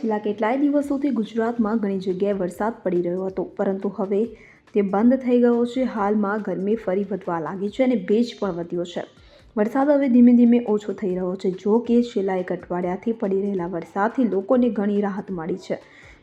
છેલ્લા કેટલાય દિવસોથી ગુજરાતમાં ઘણી જગ્યાએ વરસાદ પડી રહ્યો હતો. પરંતુ હવે તે બંધ થઈ ગયો છે. હાલમાં ગરમી ફરી વધવા લાગી છે અને ભેજ પણ વધ્યો છે. વરસાદ હવે ધીમે ધીમે ઓછો થઈ રહ્યો છે. જો કે છેલ્લા એક અઠવાડિયાથી પડી રહેલા વરસાદથી લોકોને ઘણી રાહત મળી છે.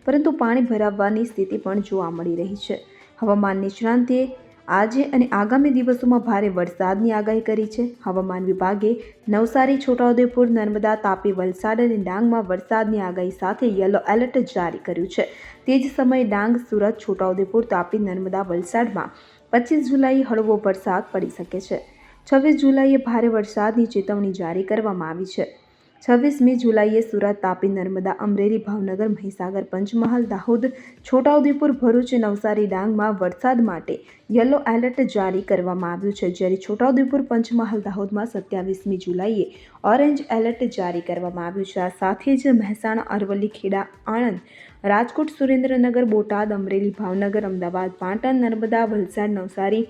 પરંતુ પાણી ભરાવવાની સ્થિતિ પણ જોવા મળી રહી છે. હવામાન નિષ્ણાંતે આજે અને આગામી દિવસોમાં ભારે વરસાદની આગાહી કરી છે. હવામાન વિભાગે નવસારી, છોટાઉદેપુર, નર્મદા, તાપી, વલસાડ અને ડાંગમાં વરસાદની આગાહી સાથે યલો એલર્ટ જારી કર્યું છે. તે જ સમયે ડાંગ, સુરત, છોટાઉદેપુર, તાપી, નર્મદા, વલસાડમાં પચીસ જુલાઈએ હળવો વરસાદ પડી શકે છે. છવ્વીસ જુલાઈએ ભારે વરસાદની ચેતવણી જારી કરવામાં આવી છે. છવ્વીસમી જુલાઈએ સુરત તાપી નર્મદા અમરેલી ભાવનગર મહીસાગર પંચમહાલ દાહોદ છોટાઉદેપુર ભરૂચ નવસારી ડાંગમાં વરસાદ માટે યલો એલર્ટ જારી કરવામાં આવ્યું છે. જ્યારે છોટાઉદેપુર પંચમહાલ દાહોદમાં સત્યાવીસમી જુલાઈએ ઓરેન્જ એલર્ટ જારી કરવામાં આવ્યું છે. આ સાથે જ મહેસાણા, અરવલ્લી, ખેડા, આણંદ, રાજકોટ, સુરેન્દ્રનગર, બોટાદ, અમરેલી, ભાવનગર, અમદાવાદ, પાટણ, નર્મદા, વલસાડ, નવસારી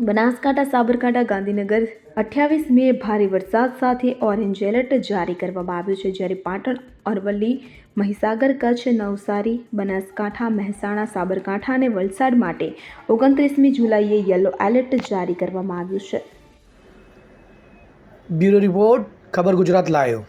બનાસકાંઠા, સાબરકાંઠા, ગાંધીનગર અઠ્યાવીસ મે ભારે વરસાદ સાથે ઓરેન્જ એલર્ટ જારી કરવામાં આવ્યું છે, જ્યારે પાટણ, અરવલ્લી, મહીસાગર, કચ્છ, નવસારી, બનાસકાંઠા, મહેસાણા, સાબરકાંઠા અને વલસાડ માટે ઓગણત્રીસમી જુલાઈએ યલો એલર્ટ જારી કરવામાં આવ્યું છે. બ્યુરો રિપોર્ટ, ખબર ગુજરાત લાયો.